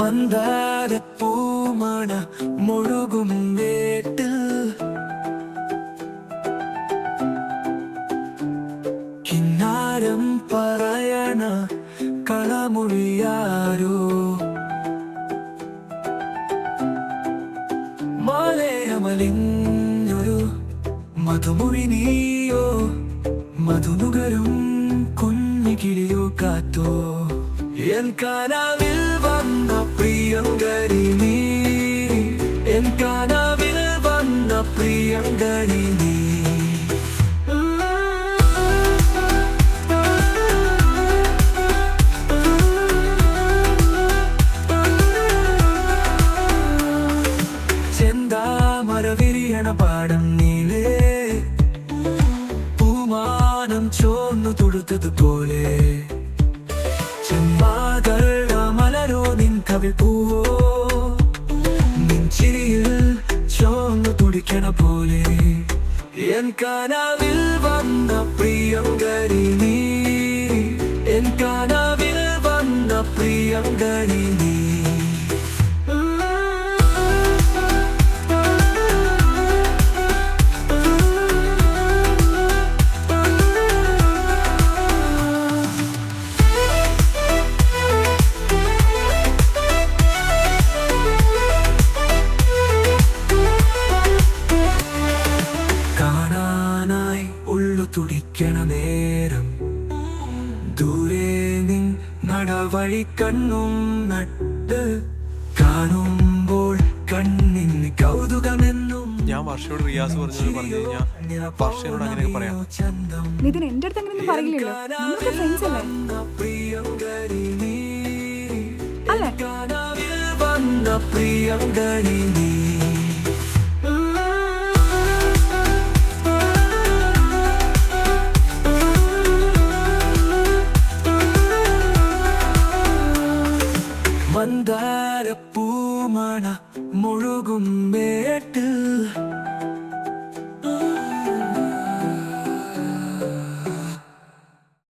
മന്ദാര പൂമണ മുഴുകും വേട്ടിൽ. കിന്നാരം പറയണ കളമൊഴിയാരോ മലയമലിഞ്ഞൊരു മധുമൊഴി നീയോ? മധുനുകരും കുഞ്ഞിക്കിളിയോ കാത്തോ? എൻ കനവിൽ എൻ കനവിൽ വന്ന പ്രിയങ്കരി നീ. ചെന്താമര വിരിയണ പാടം നീലേ. പൂമാനം ചോന്നു തൊടുത്തതുപോലെ. ചെമ്മാതൾ മലരോ നിൻ കവിൾ പൂവോ എൻ വന്ന പ്രിയങ്കരി നീ നീ തുടിക്കണ നേരം. ദൂരെ നിൻ നടവഴി കണ്ണും നട്ട് കാണുമ്പോൾ കണ്ണിന് കൗതുകമെന്നും ഞാൻ വർഷയോട് റിയാസ് പറഞ്ഞു പറഞ്ഞു കഴിഞ്ഞാൽ വർഷയോട് അങ്ങനെ പറയാം. നിതിൻ എന്റെ അടുത്ത് അങ്ങനെ പറയില്ലല്ലോ. നമ്മളൊക്കെ ഫ്രണ്ട്സ് അല്ലേ? പ്രിയങ്കരി നീ അല്ലേ? കനവിൽ പൂമണ മുഴുകും വേട്ടിൽ